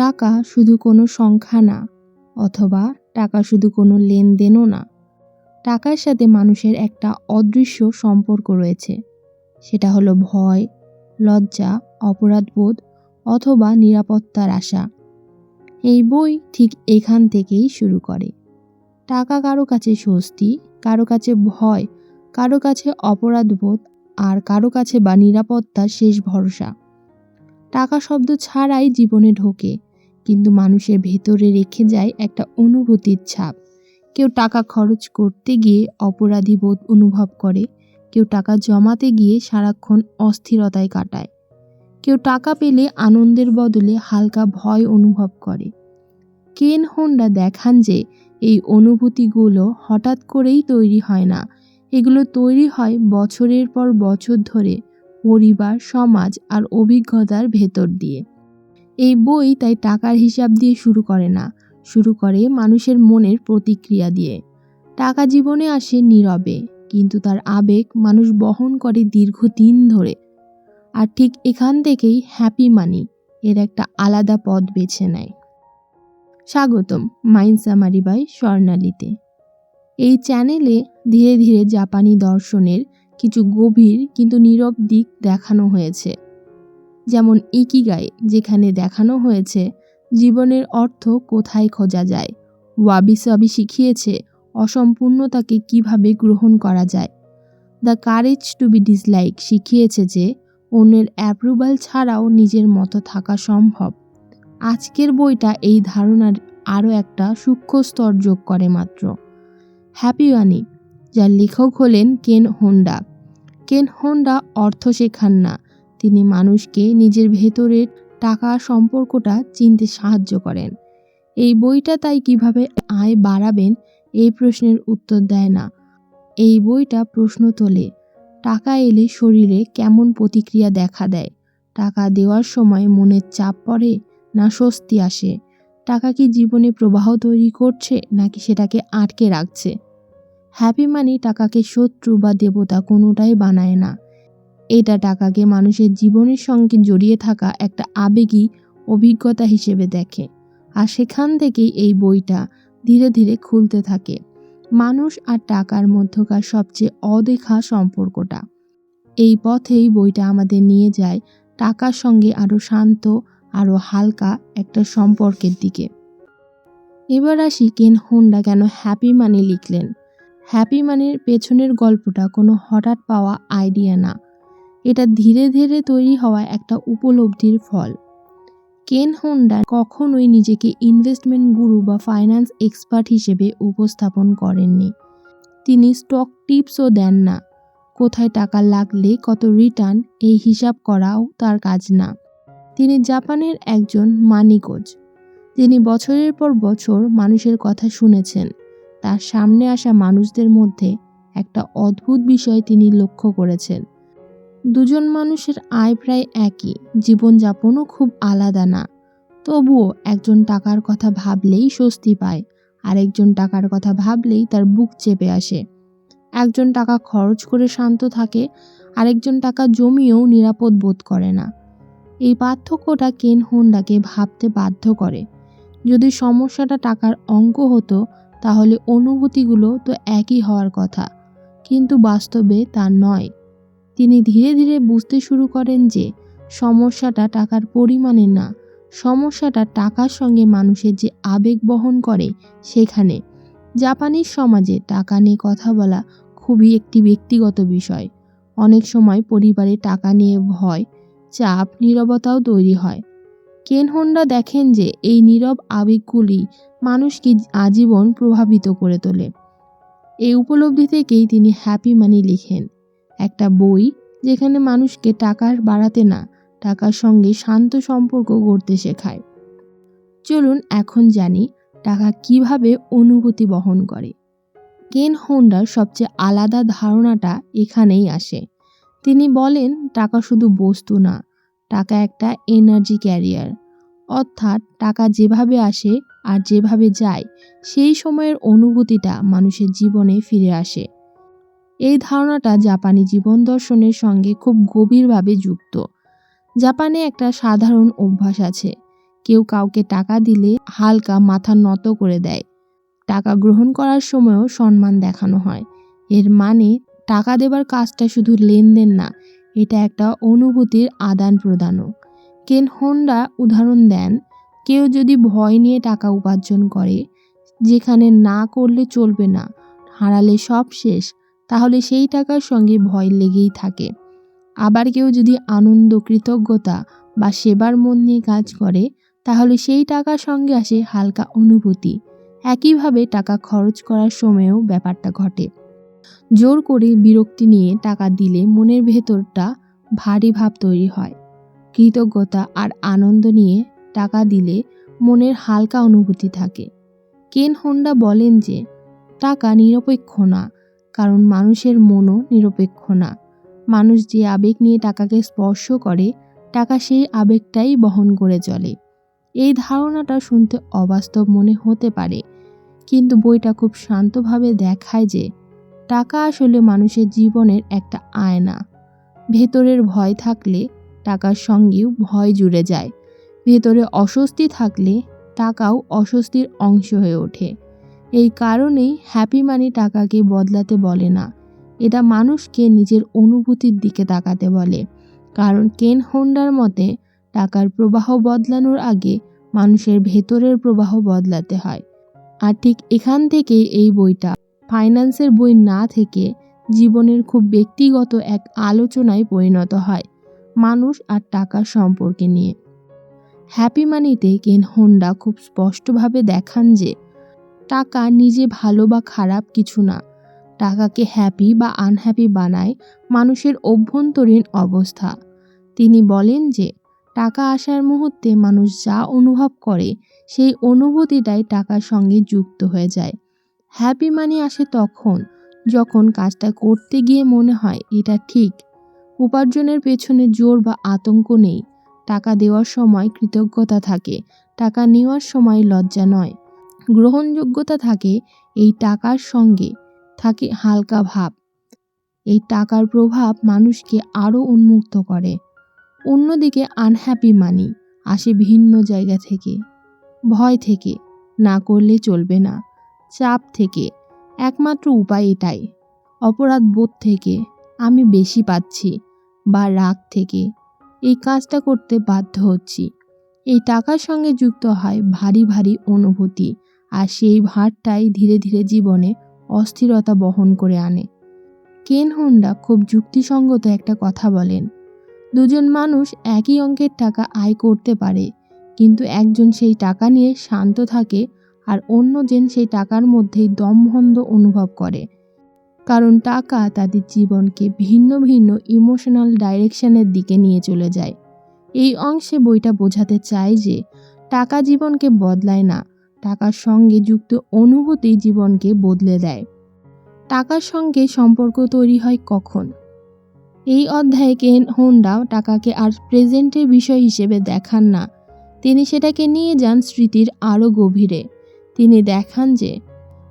টাকা শুধু কোনো সংখ্যা না, অথবা টাকা শুধু কোনো লেনদেনও না। টাকার সাথে মানুষের একটা অদৃশ্য সম্পর্ক রয়েছে। সেটা হলো ভয়, লজ্জা, অপরাধবোধ, অথবা নিরাপত্তার আশা। এই বই ঠিক এখান থেকেই শুরু করে। টাকা কারও কাছে স্বস্তি, কারও কাছে ভয়, কারও কাছে অপরাধবোধ, আর কারও কাছে বা নিরাপত্তার শেষ ভরসা। টাকা শব্দ ছাড়াই জীবনে ঢোকে। কিন্তু মানুষের ভেতরে রেখে যায় একটা অনুভূতির ছাপ। কেউ টাকা খরচ করতে গিয়ে অপরাধী বোধ অনুভব করে, কেউ টাকা জমাতে গিয়ে সারাক্ষণ অস্থিরতায় কাটায়। কেউ টাকা পেলে আনন্দের বদলে হালকা ভয় অনুভব করে। কেন হোন্ডা দেখান যে এই অনুভূতিগুলো হঠাৎ করেই তৈরি হয় না। এগুলো তৈরি হয় বছরের পর বছর ধরে পরিবার, সমাজ আর অভিজ্ঞতার ভেতর দিয়ে। এই বই তাই টাকার হিসাব দিয়ে শুরু করে না। শুরু করে মানুষের মনের প্রতিক্রিয়া দিয়ে। টাকা জীবনে আসে নীরবে, কিন্তু তার আবেগ মানুষ বহন করে দীর্ঘদিন ধরে। আর ঠিক এখান থেকেই হ্যাপি মানি এর একটা আলাদা পথ বেছে নেয়। স্বাগতম মাইন্ড সামারি বাই স্বর্ণালীতে। এই চ্যানেলে ধীরে ধীরে জাপানি দর্শনের কিছু গভীর কিন্তু নীরব দিক দেখানো হয়েছে। যেমন ইকিগাই, যেখানে দেখানো হয়েছে জীবনের অর্থ কোথায় খোঁজা যায়। ওয়াবি সাবি শিখিয়েছে অসম্পূর্ণতাকে কীভাবে গ্রহণ করা যায়। The courage to be disliked শিখিয়েছে যে অন্যের অ্যাপ্রুভাল ছাড়াও নিজের মতো থাকা সম্ভব। আজকের বইটা এই ধারণার আরও একটা সূক্ষ্ম স্তর যোগ করে মাত্র। হ্যাপি ওয়ানি, যার লেখক হলেন কেন হোন্ডা। কেন হোন্ডা অর্থ শেখান না তিনি মানুষকে নিজের ভেতরের টাকা সম্পর্কটা চিনতে সাহায্য করেন। এই বইটা তাই কীভাবে আয় বাড়াবেন এই প্রশ্নের উত্তর দেয় না। এই বইটা প্রশ্ন তোলে, টাকা এলে শরীরে কেমন প্রতিক্রিয়া দেখা দেয়? টাকা দেওয়ার সময় মনের চাপ পড়ে না স্বস্তি আসে? টাকা কি জীবনে প্রবাহ তৈরি করছে নাকি সেটাকে আটকে রাখছে? হ্যাপি মানি টাকাকে শত্রু বা দেবতা কোনোটাই বানায় না। এটা টাকাকে মানুষের জীবনের সঙ্গে জড়িয়ে থাকা একটা আবেগী অভিজ্ঞতা হিসেবে দেখে। আর সেখান থেকেই এই বইটা ধীরে ধীরে খুলতে থাকে। মানুষ আর টাকার মধ্যকার সবচেয়ে অদেখা সম্পর্কটা। এই পথেই বইটা আমাদের নিয়ে যায় টাকার সঙ্গে আরও শান্ত আরও হালকা একটা সম্পর্কের দিকে। এবার আসি কেন হোন্ডা কেন হ্যাপি মানি লিখলেন। হ্যাপি মানির পেছনের গল্পটা কোনো হঠাৎ পাওয়া আইডিয়া না। এটা ধীরে ধীরে তৈরি হওয়া একটা উপলব্ধির ফল। কেন হোন্ডা কখনোই নিজেকে ইনভেস্টমেন্ট গুরু বা ফাইন্যান্স এক্সপার্ট হিসেবে উপস্থাপন করেননি। তিনি স্টক টিপসও দেন না। কোথায় টাকা লাগলে কত রিটার্ন এই হিসাব করাও তার কাজ না। তিনি জাপানের একজন মানিকোজ তিনি বছরের পর বছর মানুষের কথা শুনেছেন। তার সামনে আসা মানুষদের মধ্যে একটা অদ্ভুত বিষয় তিনি লক্ষ্য করেছেন। দুজন মানুষের আয় প্রায় একই, জীবনযাপনও খুব আলাদা না। তবুও একজন টাকার কথা ভাবলেই স্বস্তি পায়, আরেকজন টাকার কথা ভাবলেই তার বুক চেপে আসে। একজন টাকা খরচ করে শান্ত থাকে, আরেকজন টাকা জমিয়েও নিরাপদ বোধ করে না। এই পার্থক্যটা কেন হোন্ডাকে ভাবতে বাধ্য করে? যদি সমস্যাটা টাকার অঙ্ক হতো, তাহলে অনুভূতিগুলো তো একই হওয়ার কথা, কিন্তু বাস্তবে তা নয়। তিনি ধীরে ধীরে বুঝতে শুরু করেন যে সমস্যাটা টাকার পরিমাণে না, সমস্যাটা টাকার সঙ্গে মানুষের যে আবেগ বহন করে সেখানে। জাপানিজ সমাজে টাকা নিয়ে কথা বলা খুবই একটি ব্যক্তিগত বিষয়। অনেক সময় পরিবারে টাকা নিয়ে ভয়, চাপ, নীরবতাও তৈরি হয়। কেন হোন্ডা দেখেন যে এই নীরব আবেগগুলি মানুষকে আজীবন প্রভাবিত করে তোলে। এই উপলব্ধি থেকেই তিনি হ্যাপি মানি লিখেন। একটা বই যেখানে মানুষকে টাকার বাড়াতে না, টাকার সঙ্গে শান্ত সম্পর্ক গড়তে শেখায়। চলুন এখন জানি টাকা কীভাবে অনুভূতি বহন করে। কেন হোন্ডার সবচেয়ে আলাদা ধারণাটা এখানেই আসে। তিনি বলেন, টাকা শুধু বস্তু না, টাকা একটা এনার্জি ক্যারিয়ার। অর্থাৎ টাকা যেভাবে আসে আর যেভাবে যায়, সেই সময়ের অনুভূতিটা মানুষের জীবনে ফিরে আসে। এই ধারণাটা জাপানি জীবন দর্শনের সঙ্গে খুব গভীরভাবে যুক্ত। জাপানে একটা সাধারণ অভ্যাস আছে। কেউ কাউকে টাকা দিলে হালকা মাথা নত করে দেয়। টাকা গ্রহণ করার সময়ও সম্মান দেখানো হয়। এর মানে টাকা দেবার কাজটা শুধু লেনদেন না, এটা একটা অনুভূতির আদান প্রদানও। কেন হোন্ডা উদাহরণ দেন, কেউ যদি ভয় নিয়ে টাকা উপার্জন করে, যেখানে না করলে চলবে না, হারালে সব শেষ তাহলে সেই টাকার সঙ্গে ভয় লেগেই থাকে। আবার কেউ যদি আনন্দ, কৃতজ্ঞতা বা সেবার মন নিয়ে কাজ করে, তাহলে সেই টাকার সঙ্গে আসে হালকা অনুভূতি। একইভাবে টাকা খরচ করার সময়েও ব্যাপারটা ঘটে। জোর করে বিরক্তি নিয়ে টাকা দিলে মনের ভেতরটা ভারী ভাব তৈরি হয়। কৃতজ্ঞতা আর আনন্দ নিয়ে টাকা দিলে মনের হালকা অনুভূতি থাকে। কেন হোন্ডা বলেন যে, টাকা নিরপেক্ষ না কারণ মানুষের মনও নিরপেক্ষ না। মানুষ যে আবেগ নিয়ে টাকাকে স্পর্শ করে, টাকা সেই আবেগটাই বহন করে চলে। এই ধারণাটা শুনতে অবাস্তব মনে হতে পারে, কিন্তু বইটা খুব শান্তভাবে দেখায় যে টাকা আসলে মানুষের জীবনের একটা আয়না। ভেতরের ভয় থাকলে টাকার সঙ্গেও ভয় জুড়ে যায়। ভেতরে অস্বস্তি থাকলে টাকাও অস্বস্তির অংশ হয়ে ওঠে। এই কারণেই হ্যাপি মানি টাকাকে বদলাতে বলে না। এটা মানুষকে নিজের অনুভূতির দিকে তাকাতে বলে। কারণ কেন হোন্ডার মতে, টাকার প্রবাহ বদলানোর আগে মানুষের ভেতরের প্রবাহ বদলাতে হয়। আর ঠিক এখান থেকেই এই বইটা ফাইন্যান্সের বই না থেকে জীবনের খুব ব্যক্তিগত এক আলোচনায় পরিণত হয়, মানুষ আর টাকার সম্পর্কে নিয়ে। হ্যাপি মানিতে কেন হোন্ডা খুব স্পষ্টভাবে দেখান যে টাকা নিজে ভালো বা খারাপ কিছু না। টাকাকে হ্যাপি বা আনহ্যাপি বানায় মানুষের অভ্যন্তরীণ অবস্থা। তিনি বলেন যে, টাকা আসার মুহূর্তে মানুষ যা অনুভব করে সেই অনুভূতিটাই টাকার সঙ্গে যুক্ত হয়ে যায়। হ্যাপি মানি আসে তখন, যখন কাজটা করতে গিয়ে মনে হয় এটা ঠিক। উপার্জনের পেছনে জোর বা আতঙ্ক নেই। টাকা দেওয়ার সময় কৃতজ্ঞতা থাকে। টাকা নেওয়ার সময় লজ্জা নয়। গ্রহণযোগ্যতা থাকে এই টাকার সঙ্গে, থাকে হালকা ভাব। এই টাকার প্রভাব মানুষকে আরও উন্মুক্ত করে। অন্যদিকে আনহ্যাপি মানি আসে ভিন্ন জায়গা থেকে, ভয় থেকে, না করলে চলবে না, চাপ থেকে। একমাত্র উপায় এটাই, অপরাধ বোধ থেকে, আমি বেশি পাচ্ছি বা রাগ থেকে। এই কাজটা করতে বাধ্য হচ্ছি। এই টাকার সঙ্গে যুক্ত হয় ভারী ভারী অনুভূতি আর সেই ভারটাই ধীরে ধীরে জীবনে অস্থিরতা বহন করে আনে। কেন হোন্ডা খুব যুক্তিসঙ্গত একটা কথা বলেন। দুজন মানুষ একই অঙ্কের টাকা আয় করতে পারে, কিন্তু একজন সেই টাকা নিয়ে শান্ত থাকে আর অন্যজন সেই টাকার মধ্যেই দমবন্ধ অনুভব করে। কারণ টাকা তাদের জীবনকে ভিন্ন ভিন্ন ইমোশনাল ডাইরেকশনের দিকে নিয়ে চলে যায়। এই অংশে বইটা বোঝাতে চায় যে, টাকা জীবনকে বদলায় না টাকার সঙ্গে যুক্ত অনুভূতি জীবনকে বদলে দেয়। টাকার সঙ্গে সম্পর্ক তৈরি হয় কখন? এই অধ্যায়ে কেন হোন্ডা টাকাকে আর প্রেজেন্টের বিষয় হিসেবে দেখান না। তিনি সেটাকে নিয়ে যান স্মৃতির আরও গভীরে। তিনি দেখান যে,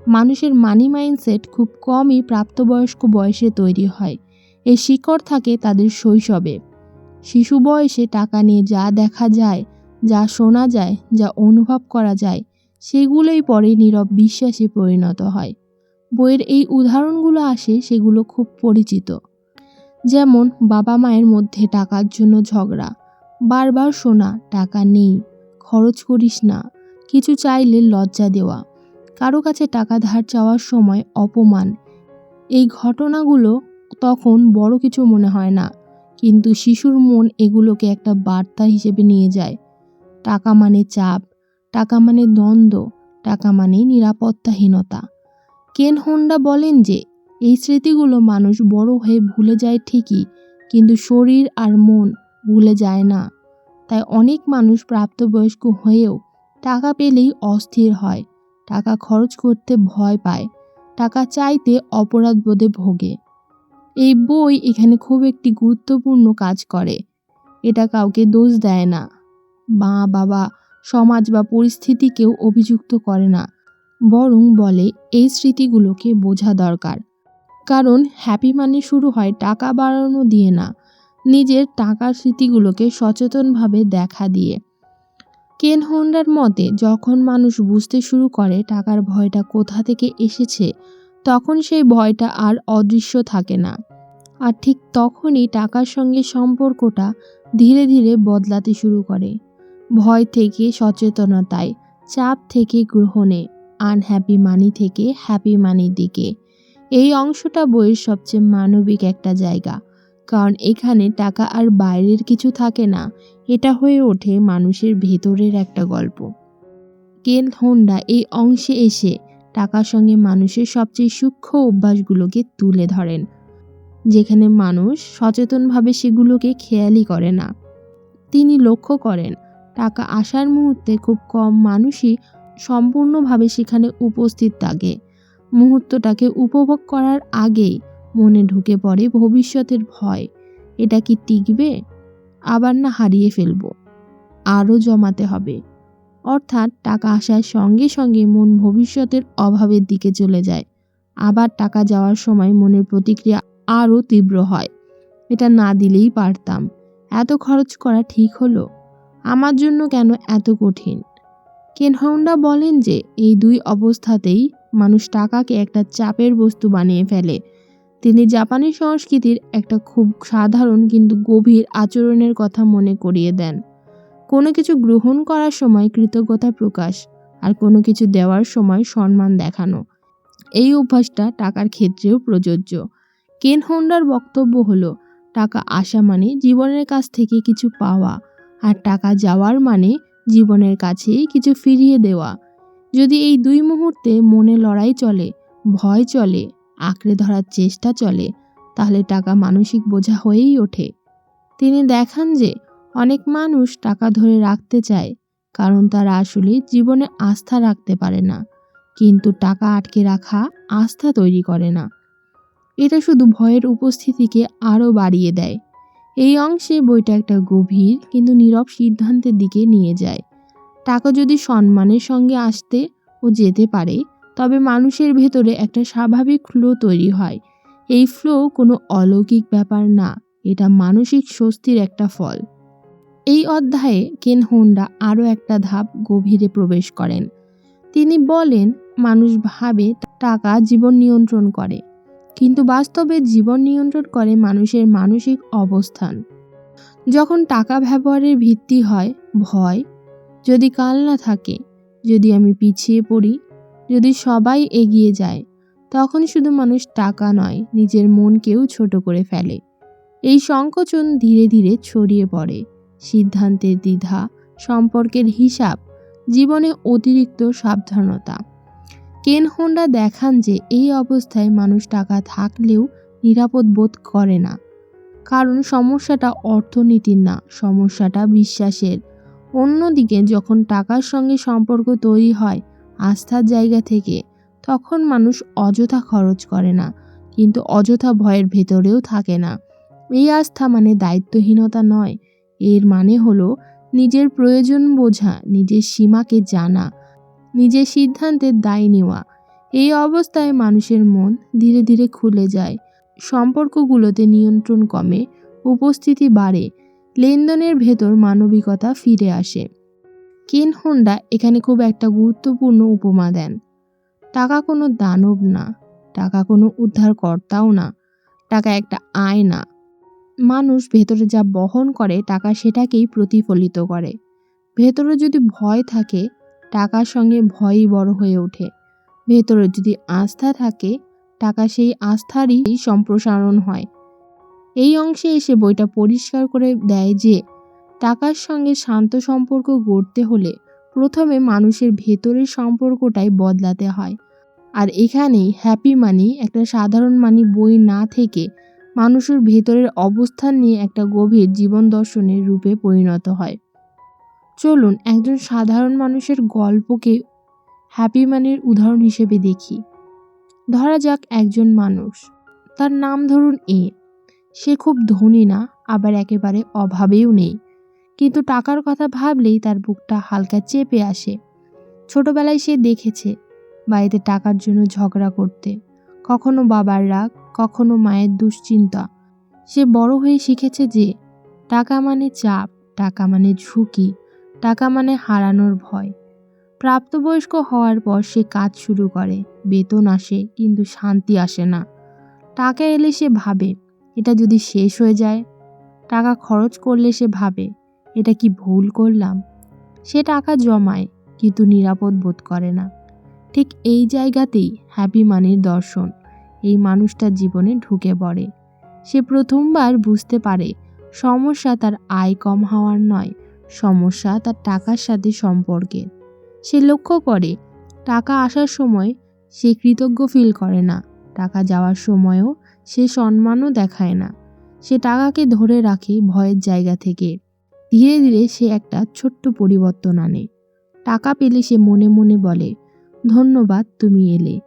মানুষের মানি মাইন্ডসেট খুব কমই প্রাপ্তবয়স্ক বয়সে তৈরি হয়। এই শিকড় থাকে তাদের শৈশবে। শিশু বয়সে টাকা নিয়ে যা দেখা যায়, যা শোনা যায়, যা অনুভব করা যায় সেগুলোই পরে নীরব বিশ্বাসে পরিণত হয়। বইয়ের এই উদাহরণগুলো আসে সেগুলো খুব পরিচিত। যেমন, বাবা মায়ের মধ্যে টাকার জন্য ঝগড়া, বারবার শোনা, টাকা নেই, খরচ করিস না, কিছু চাইলে লজ্জা দেওয়া, কারও কাছে টাকা ধার চাওয়ার সময় অপমান। এই ঘটনাগুলো তখন বড় কিছু মনে হয় না, কিন্তু শিশুর মন এগুলোকে একটা বার্তা হিসেবে নিয়ে যায়। টাকা মানে চাপ টাকা মানে দ্বন্দ্ব, টাকা মানে নিরাপত্তাহীনতা। কেন হোন্ডা বলেন যে, এই স্মৃতিগুলো মানুষ বড় হয়ে ভুলে যায় ঠিকই, কিন্তু শরীর আর মন ভুলে যায় না। তাই অনেক মানুষ প্রাপ্তবয়স্ক হয়েও টাকা পেলেই অস্থির হয়, টাকা খরচ করতে ভয় পায়, টাকা চাইতে অপরাধ বোধে ভোগে। এই বই এখানে খুব একটি গুরুত্বপূর্ণ কাজ করে, এটা কাউকে দোষ দেয় না। মা বাবা সমাজ বা পরিস্থিতিকেও অভিযুক্ত করে না। বরং বলে, এই স্মৃতিগুলোকে বোঝা দরকার। কারণ হ্যাপি মানি শুরু হয় টাকা বাড়ানো দিয়ে না, নিজের টাকার স্মৃতিগুলোকে সচেতনভাবে দেখা দিয়ে। কেন হোন্ডার মতে, যখন মানুষ বুঝতে শুরু করে টাকার ভয়টা কোথা থেকে এসেছে, তখন সেই ভয়টা আর অদৃশ্য থাকে না। আর ঠিক তখনই টাকার সঙ্গে সম্পর্কটা ধীরে ধীরে বদলাতে শুরু করে। ভয় থেকে সচেতনতায়, চাপ থেকে গ্রহণে আনহ্যাপি মানি থেকে হ্যাপি মানির দিকে। এই অংশটা বইয়ের সবচেয়ে মানবিক একটা জায়গা। কারণ এখানে টাকা আর বাইরের কিছু থাকে না, এটা হয়ে ওঠে মানুষের ভেতরের একটা গল্প। কেন হোন্ডা এই অংশে এসে টাকার সঙ্গে মানুষের সবচেয়ে সূক্ষ্ম অভ্যাসগুলোকে তুলে ধরেন, যেখানে মানুষ সচেতনভাবে সেগুলোকে খেয়ালই করে না। তিনি লক্ষ্য করেন টাকা আসার মুহূর্তে খুব কম মানুষই সম্পূর্ণভাবে সেখানে উপস্থিত থাকে। মুহূর্তটাকে উপভোগ করার আগেই মনে ঢুকে পড়ে ভবিষ্যতের ভয়। এটা কি টিকবে? আবার না হারিয়ে ফেলব। আরও জমাতে হবে। অর্থাৎ টাকা আসার সঙ্গে সঙ্গে মন ভবিষ্যতের অভাবের দিকে চলে যায়। আবার টাকা যাওয়ার সময় মনের প্রতিক্রিয়া আরও তীব্র হয়। এটা না দিলেই পারতাম। এত খরচ করা ঠিক হলো? আমার জন্য কেন এত কঠিন? কেন হন্ডা বলেন যে এই দুই অবস্থাতেই মানুষ টাকাকে একটা চাপের বস্তু বানিয়ে ফেলে। তিনি জাপানি সংস্কৃতির একটা খুব সাধারণ কিন্তু গভীর আচরণের কথা মনে করিয়ে দেন। কোনো কিছু গ্রহণ করার সময় কৃতজ্ঞতা প্রকাশ আর কোনো কিছু দেওয়ার সময় সম্মান দেখানো। এই অভ্যাসটা টাকার ক্ষেত্রেও প্রযোজ্য। কেন হোন্ডার বক্তব্য হলো, টাকা আসা মানে জীবনের কাছ থেকে কিছু পাওয়া। আর টাকা যাওয়ার মানে জীবনের কাছে কিছু ফিরিয়ে দেওয়া। যদি এই দুই মুহূর্তে মনে লড়াই চলে, ভয় চলে, আঁকড়ে ধরার চেষ্টা চলে, তাহলে টাকা মানসিক বোঝা হয়েই ওঠে। তিনি দেখান যে অনেক মানুষ টাকা ধরে রাখতে চায়, কারণ তারা আসলে জীবনে আস্থা রাখতে পারে না। কিন্তু টাকা আটকে রাখা আস্থা তৈরি করে না। এটা শুধু ভয়ের উপস্থিতিকে আরও বাড়িয়ে দেয়। এই অংশে বইটা একটা গভীর কিন্তু নীরব সিদ্ধান্তের দিকে নিয়ে যায়। টাকা যদি সম্মানের সঙ্গে আসতে ও যেতে পারে, তবে মানুষের ভেতরে একটা স্বাভাবিক ফ্লো তৈরি হয়। এই ফ্লো কোনো অলৌকিক ব্যাপার না, এটা মানসিক স্বস্তির একটা ফল। এই অধ্যায়ে কেন হোন্ডা আরও একটা ধাপ গভীরে প্রবেশ করেন। তিনি বলেন, মানুষ ভাবে টাকা জীবন নিয়ন্ত্রণ করে। কিন্তু বাস্তবে জীবন নিয়ন্ত্রণ করে মানুষের মানসিক অবস্থান। যখন টাকা ব্যবহারের ভিত্তি হয়, ভয় যদি কাল না থাকে, যদি আমি পিছিয়ে পড়ি, যদি সবাই এগিয়ে যায়, তখন শুধু মানুষ টাকা নয়, নিজের মনকেও ছোট করে ফেলে। এই সংকোচন ধীরে ধীরে ছড়িয়ে পড়ে। সিদ্ধান্তের দ্বিধা, সম্পর্কের হিসাব, জীবনে অতিরিক্ত সাবধানতা। কেন হোন্ডা দেখান যে এই অবস্থায় মানুষ টাকা থাকলেও নিরাপদ বোধ করে না। কারণ সমস্যাটা অর্থনীতির না, সমস্যাটা বিশ্বাসের। অন্যদিকে যখন টাকার সঙ্গে সম্পর্ক তৈরি হয় আস্থার জায়গা থেকে, তখন মানুষ অযথা খরচ করে না, কিন্তু অযথা ভয়ের ভেতরেও থাকে না। এই আস্থা মানে দায়িত্বহীনতা নয়, এর মানে হলো নিজের প্রয়োজন বোঝা, নিজের সীমাকে জানা। নিজের সিদ্ধান্তের দায় নেওয়া। এই অবস্থায় মানুষের মন ধীরে ধীরে খুলে যায়। সম্পর্কগুলোতে নিয়ন্ত্রণ কমে, উপস্থিতি বাড়ে, লেনদেনের ভেতর মানবিকতা ফিরে আসে। কেন হোন্ডা এখানে খুব একটা গুরুত্বপূর্ণ উপমা দেন? টাকা কোনো দানব না, টাকা কোনো উদ্ধারকর্তাও না, টাকা একটা আয়না মানুষ ভেতরে যা বহন করে টাকা সেটাকেই প্রতিফলিত করে। ভেতরে যদি ভয় থাকে টাকার সঙ্গে ভয়ই বড় হয়ে ওঠে। ভেতরে যদি আস্থা থাকে, টাকা সেই আস্থারই সম্প্রসারণ হয়। এই অংশে এসে বইটা পরিষ্কার করে দেয় যে, টাকার সঙ্গে শান্ত সম্পর্ক গড়তে হলে প্রথমে মানুষের ভেতরের সম্পর্কটাই বদলাতে হয়। আর এখানেই হ্যাপি মানি একটা সাধারণ মানি বই না থেকে মানুষের ভেতরের অবস্থান নিয়ে একটা গভীর জীবন দর্শনের রূপে পরিণত হয়। চলুন একজন সাধারণ মানুষের গল্পকে হ্যাপি মানির উদাহরণ হিসেবে দেখি। ধরা যাক একজন মানুষ। তার নাম ধরুন এ। সে খুব ধনী না, আবার একেবারে অভাবেও নেই। কিন্তু টাকার কথা ভাবলেই তার বুকটা হালকা চেপে আসে। ছোটবেলায় সে দেখেছে বাড়িতে টাকার জন্য ঝগড়া করতে। কখনো বাবার রাগ, কখনো মায়ের দুশ্চিন্তা। সে বড় হয়ে শিখেছে যে টাকা মানে চাপ, টাকা মানে ঝুঁকি। টাকা মানে হারানোর ভয়। প্রাপ্তবয়স্ক হওয়ার পর সে কাজ শুরু করে, বেতন আসে কিন্তু শান্তি আসে না। টাকা এলে সে ভাবে, এটা যদি শেষ হয়ে যায়, টাকা খরচ করলে সে ভাবে, এটা কি ভুল করলাম? সে টাকা জমায় কিন্তু নিরাপদ বোধ করে না। ঠিক এই জায়গাতেই হ্যাপি মানির দর্শন, এই মানুষটার জীবনে ঢুকে পড়ে। সে প্রথমবার বুঝতে পারে, সমস্যা তার আয় কম হওয়ার নয় সমস্যা তার টাকার সাথে সম্পর্কের। সে লক্ষ্য করে, টাকা আসার সময় সে কৃতজ্ঞ ফিল করে না। টাকা যাওয়ার সময়ও সে সম্মানও দেখায় না। সে টাকাকে ধরে রাখে ভয়ের জায়গা থেকে। ধীরে ধীরে সে একটা ছোট্ট পরিবর্তন আনে। টাকা পেলে সে মনে মনে বলে, ধন্যবাদ, তুমি এলে।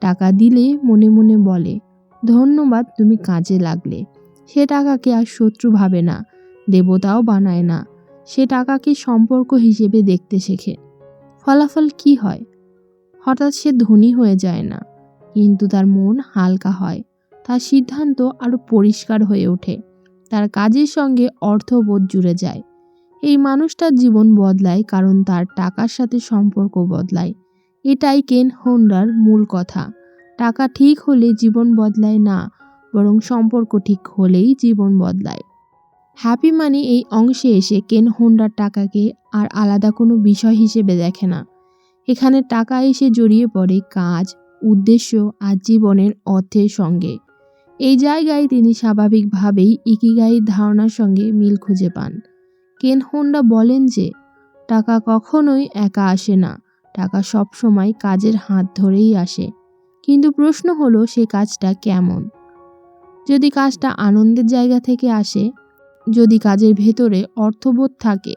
টাকা দিলে মনে মনে বলে, ধন্যবাদ, তুমি কাজে লাগলে। সে টাকাকে আর শত্রু ভাবে না, দেবতাও বানায় না। সে টাকাকে সম্পর্ক হিসেবে দেখতে শেখে। ফলাফল কি হয়? হঠাৎ সে ধনী হয়ে যায় না, কিন্তু তার মন হালকা হয়। তার সিদ্ধান্ত আরও পরিষ্কার হয়ে ওঠে। তার কাজের সঙ্গে অর্থবোধ জুড়ে যায়। এই মানুষটার জীবন বদলায় কারণ তার টাকার সাথে সম্পর্ক বদলায়। এটাই কেন হোন্ডার মূল কথা। টাকা ঠিক হলে জীবন বদলায় না, বরং সম্পর্ক ঠিক হলেই জীবন বদলায়। হ্যাপি মানি এই অংশে এসে কেন হোন্ডার টাকাকে আর আলাদা কোনো বিষয় হিসেবে দেখে না। এখানে টাকা এসে জড়িয়ে পড়ে কাজ, উদ্দেশ্য আর জীবনের অর্থের সঙ্গে। এই জায়গায় তিনি স্বাভাবিকভাবেই ইকিগাইয়ের ধারণার সঙ্গে মিল খুঁজে পান। কেন হোন্ডা বলেন যে, টাকা কখনোই একা আসে না। টাকা সবসময় কাজের হাত ধরেই আসে। কিন্তু প্রশ্ন হলো, সে কাজটা কেমন? যদি কাজটা আনন্দের জায়গা থেকে আসে যদি কাজের ভেতরে অর্থবোধ থাকে,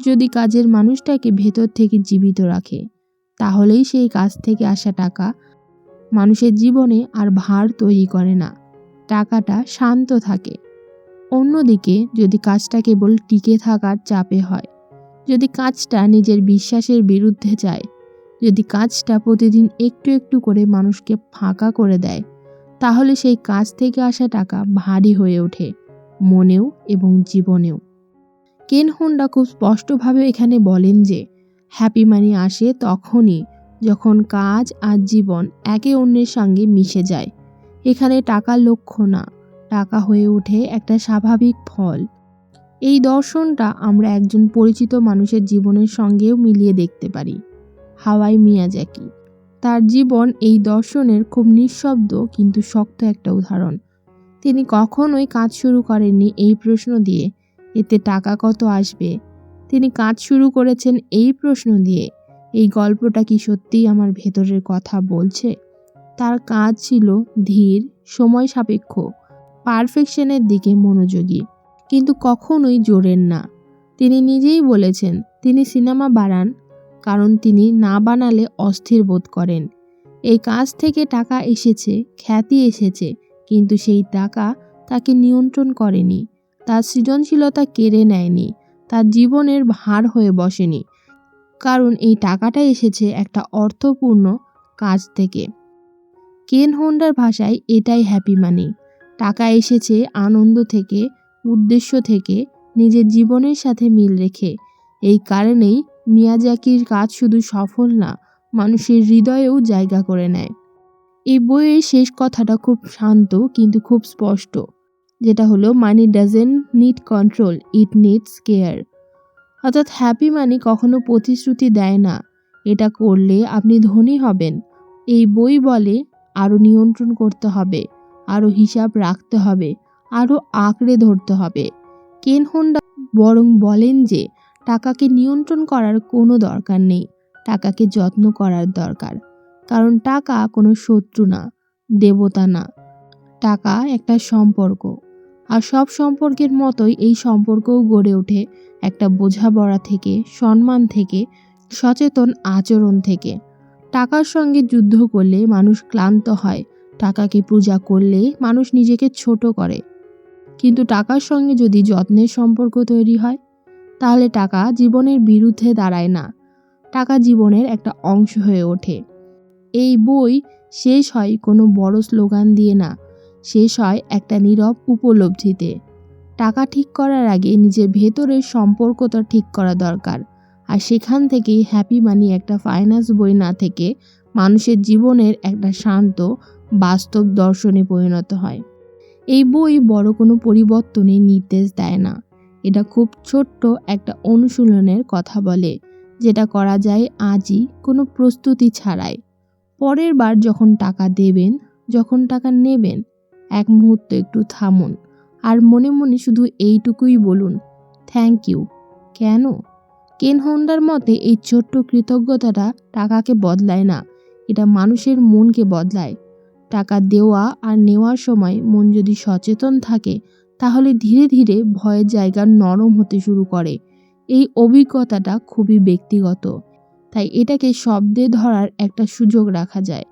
যদি কাজের মানুষটাকে ভেতর থেকে জীবিত রাখে, তাহলেই সেই কাজ থেকে আসা টাকা মানুষের জীবনে আর ভার তৈরি করে না। টাকাটা শান্ত থাকে। অন্যদিকে যদি কাজটা কেবল টিকে থাকার চাপে হয়, যদি কাজটা নিজের বিশ্বাসের বিরুদ্ধে যায়, যদি কাজটা প্রতিদিন একটু একটু করে মানুষকে ফাঁকা করে দেয়, তাহলে সেই কাজ থেকে আসা টাকা ভারী হয়ে ওঠে। মনেও এবং জীবনেও। কেন হোন্ডা খুব স্পষ্টভাবে এখানে বলেন যে, হ্যাপি মানি আসে তখনই যখন কাজ আর জীবন একে অন্যের সঙ্গে মিশে যায়। এখানে টাকার লক্ষ্য না, টাকা হয়ে ওঠে একটা স্বাভাবিক ফল। এই দর্শনটা আমরা একজন পরিচিত মানুষের জীবনের সঙ্গেও মিলিয়ে দেখতে পারি। Hayao Miyazaki. তার জীবন এই দর্শনের খুব নিঃশব্দ কিন্তু শক্ত একটা উদাহরণ। তিনি কখনোই কাজ শুরু করেননি এই প্রশ্ন দিয়ে। এতে টাকা কত আসবে? তিনি কাজ শুরু করেছেন এই প্রশ্ন দিয়ে। এই গল্পটা কি সত্যিই আমার ভেতরের কথা বলছে? তার কাজ ছিল ধীর, সময় সাপেক্ষ, পারফেকশনের দিকে মনোযোগী, কিন্তু কখনোই জোরেন না। তিনি নিজেই বলেছেন, তিনি সিনেমা বাড়ান কারণ তিনি না বানালে অস্থির বোধ করেন। এই কাজ থেকে টাকা এসেছে, খ্যাতি এসেছে কিন্তু সেই টাকা তাকে নিয়ন্ত্রণ করেনি। তার সৃজনশীলতা কেড়ে নেয়নি। তার জীবনের ভার হয়ে বসেনি। কারণ এই টাকাটা এসেছে একটা অর্থপূর্ণ কাজ থেকে। কেন হোন্ডার ভাষায় এটাই হ্যাপি মানি। টাকা এসেছে আনন্দ থেকে, উদ্দেশ্য থেকে, নিজের জীবনের সাথে মিল রেখে। এই কারণেই মিয়াজাকির কাজ শুধু সফল না, মানুষের হৃদয়েও জায়গা করে নেয়। এই বইয়ের শেষ কথাটা খুব শান্ত কিন্তু খুব স্পষ্ট, যেটা হলো money doesn't need control it needs care অর্থাৎ হ্যাপি মানি কখনো প্রতিশ্রুতি দেয় না, এটা করলে আপনি ধনী হবেন। এই বই বলে আরও নিয়ন্ত্রণ করতে হবে আরও হিসাব রাখতে হবে আরও আঁকড়ে ধরতে হবে। কেন হোন্ডা বরং বলেন যে, টাকাকে নিয়ন্ত্রণ করার কোনো দরকার নেই, টাকাকে যত্ন করার দরকার। কারণ টাকা কোনো শত্রু না, দেবতা না। টাকা একটা সম্পর্ক। আর সব সম্পর্কের মতোই এই সম্পর্কও গড়ে ওঠে একটা বোঝাপড়া থেকে, সম্মান থেকে, সচেতন আচরণ থেকে। টাকার সঙ্গে যুদ্ধ করলে মানুষ ক্লান্ত হয়, টাকাকে পূজা করলে মানুষ নিজেকে ছোট করে। কিন্তু টাকার সঙ্গে যদি যত্নের সম্পর্ক তৈরি হয়, তাহলে টাকা জীবনের বিরুদ্ধে দাঁড়ায় না। টাকা জীবনের একটা অংশ হয়ে ওঠে। এই বই শেষ হয় কোনো বড় স্লোগান দিয়ে না, শেষ হয় একটা নীরব উপলব্ধিতে। টাকা ঠিক করার আগে নিজের ভেতরের সম্পর্কটা ঠিক করা দরকার, আর সেখান থেকেই হ্যাপি মানি একটা ফাইন্যান্স বই না থেকে মানুষের জীবনের একটা শান্ত, বাস্তব দর্শনে পরিণত হয়। এই বই বড় কোনো পরিবর্তনের নির্দেশ দেয় না। এটা খুব ছোট্ট একটা অনুশীলনের কথা বলে, যেটা করা যায় আজই কোনো প্রস্তুতি ছাড়াই। পরের বার যখন টাকা দেবেন, যখন টাকা নেবেন, এক মুহূর্ত একটু থামুন আর মনে মনে শুধু এইটুকুই বলুন থ্যাংক ইউ কেন? কেন হোন্ডার মতে এই ছোট্ট কৃতজ্ঞতাটা টাকাকে বদলায় না? এটা মানুষের মনকে বদলায়। টাকা দেওয়া আর নেওয়ার সময় মন যদি সচেতন থাকে, তাহলে ধীরে ধীরে ভয়ের জায়গা নরম হতে শুরু করে। এই অভিজ্ঞতাটা খুবই ব্যক্তিগত। তাই এটাকে শব্দে ধরার একটা সুযোগ রাখা যায়।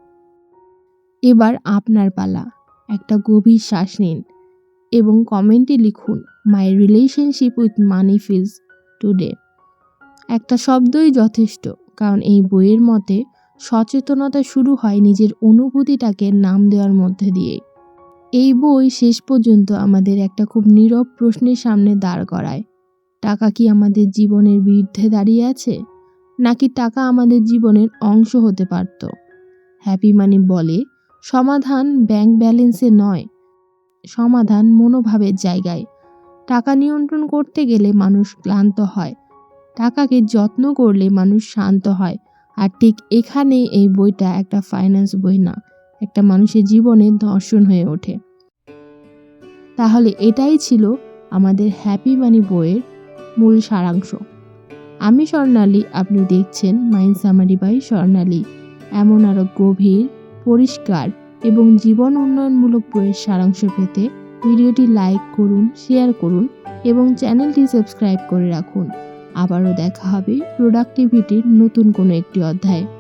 এবার আপনার পালা। একটা গভীর শ্বাস নিন এবং কমেন্টে লিখুন my relationship with money feels today একটা শব্দই যথেষ্ট, কারণ এই বইয়ের মতে সচেতনতা শুরু হয় নিজের অনুভূতিটাকে নাম দেওয়ার মধ্যে দিয়ে এই বই শেষ পর্যন্ত আমাদের একটা খুব নীরব প্রশ্নের সামনে দাঁড় করায়। টাকা কি আমাদের জীবনের বিরুদ্ধে দাঁড়িয়ে আছে? নাকি টাকা আমাদের জীবনের অংশ হতে পারত? হ্যাপি মানি বলে, সমাধান ব্যাংক ব্যালেন্সে নয়, সমাধান মনোভাবের জায়গায়। টাকা নিয়ন্ত্রণ করতে গেলে মানুষ ক্লান্ত হয়, টাকাকে যত্ন করলে মানুষ শান্ত হয়। আর ঠিক এখানে এই বইটা একটা ফাইন্যান্স বই না, একটা মানুষের জীবনে দর্শন হয়ে ওঠে। তাহলে এটাই ছিল আমাদের হ্যাপি মানি বইয়ের মূল সারাংশ। আমি স্বর্ণালী, আপনি দেখছেন মাইন্ড সামারি বাই স্বর্ণালী। এমন আরও গভীর, পরিষ্কার এবং জীবন উন্নয়নমূলক বইয়ের সারাংশ পেতে ভিডিওটি লাইক করুন, শেয়ার করুন এবং চ্যানেলটি সাবস্ক্রাইব করে রাখুন। আবারও দেখা হবে প্রোডাক্টিভিটির নতুন কোনো একটি অধ্যায়ে।